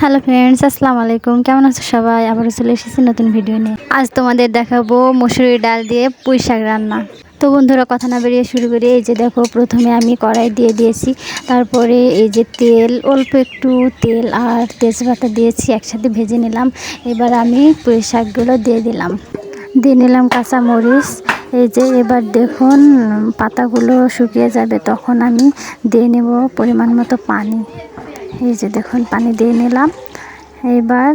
Hello friends আসসালামু আলাইকুম। কেমন আছো সবাই? আবারও চলে এসেছি নতুন ভিডিও নিয়ে। আজ তোমাদের দেখাবো মসুরি ডাল দিয়ে পুঁই শাক রান্না। তো বন্ধুরা, কথা না বেরিয়ে শুরু করি। এই যে দেখো, প্রথমে আমি কড়াই দিয়ে দিয়েছি। তারপরে এই যে তেল, অল্প একটু তেল আর তেজপাতা দিয়েছি, একসাথে ভেজে নিলাম। এবার আমি পুঁই শাকগুলো দিয়ে দিলাম। দিয়ে নিলাম কাঁচামরিচ। এই যে এবার দেখুন, পাতাগুলো শুকিয়ে যাবে। তখন আমি দিয়ে নেব পরিমাণ মতো পানি। এই যে দেখুন, পানি দিয়ে নিলাম। এবার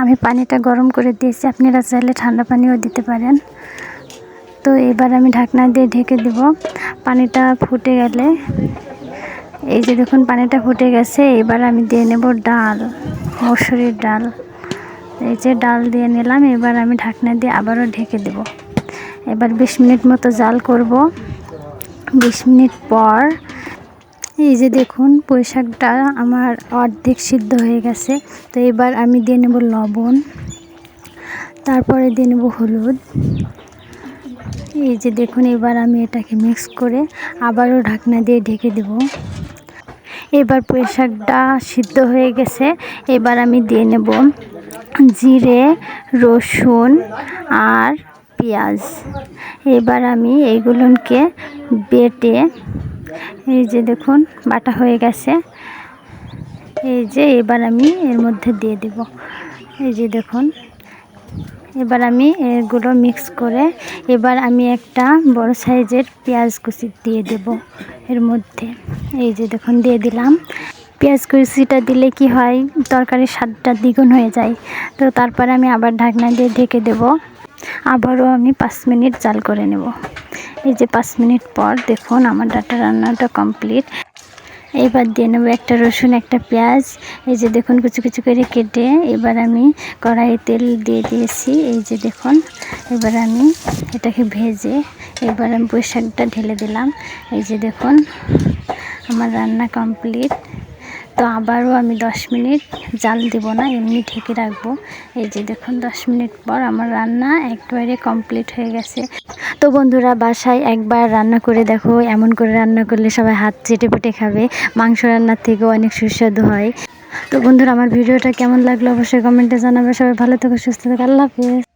আমি পানিটা গরম করে দিয়েছি। আপনারা চাইলে ঠান্ডা পানিও দিতে পারেন। তো এবার আমি ঢাকনা দিয়ে ঢেকে দেব। পানিটা ফুটে গেলে, এই যে দেখুন, পানিটা ফুটে গেছে। এবার আমি দিয়ে নেব ডাল, মসুরির ডাল। এই যে ডাল দিয়ে নিলাম। এবার আমি ঢাকনা দিয়ে আবারও ঢেকে দেব। এবার বিশ মিনিট মতো জাল করব। বিশ মিনিট পর এই যে দেখুন, পুঁই শাকটা আমার অর্ধেক সিদ্ধ হয়ে গেছে। তো এবার আমি দিয়ে নেব লবণ, তারপরে দিয়ে নেব হলুদ। এই যে দেখুন, এবার আমি এটাকে মিক্স করে আবারও ঢাকনা দিয়ে ঢেকে দেব। এবার পুঁই শাকটা সিদ্ধ হয়ে গেছে, এবার আমি দিয়ে নেব জিরে, রসুন আর পেঁয়াজ। এবার আমি এইগুলোকে বেটে এই যে দেখুন, বাটা হয়ে গেছে। এই যে এবার আমি এর মধ্যে দিয়ে দেব। এই যে দেখুন, এবার আমি এগুলো মিক্স করে এবার আমি একটা বড় সাইজের পেঁয়াজ কুচি দিয়ে দেব এর মধ্যে। এই যে দেখুন, দিয়ে দিলাম। পেঁয়াজ কুচিটা দিলে কি হয়, তরকারির স্বাদটা দ্বিগুণ হয়ে যায়। তো তারপরে আমি আবার ঢাকনা দিয়ে ঢেকে দেব। আবারও আমি পাঁচ মিনিট জাল করে নেব। এই যে পাঁচ মিনিট পর দেখুন আমার ডাটা রান্নাটা কমপ্লিট। এবার দিয়ে নেব একটা রসুন, একটা পেঁয়াজ। এই যে দেখুন কুচু কুচু করে কেটে এবার আমি কড়াইয়ে তেল দিয়ে দিয়েছি। এই যে দেখুন, এবার আমি এটাকে ভেজে এবার আমি পুঁই ঢেলে দিলাম। এই যে দেখুন, আমার রান্না কমপ্লিট। তো আবারও আমি দশ মিনিট জাল দেবো না, এমনি ঢেকে রাখব। এই যে দেখুন, দশ মিনিট পর আমার রান্না একবারে কমপ্লিট হয়ে গেছে। তো বন্ধুরা, বাসায় একবার রান্না করে দেখো, এমন করে রান্না করলে সবাই হাত চেটে পেটে খাবে, মাংস রান্নার থেকেও অনেক সুস্বাদু হয়। তো বন্ধুরা, আমার ভিডিওটা কেমন লাগল অবশ্যই কমেন্টে জানাবে, সবাই ভালো থেকো, সুস্থ থাকো, আল্লাহ হাফিজ।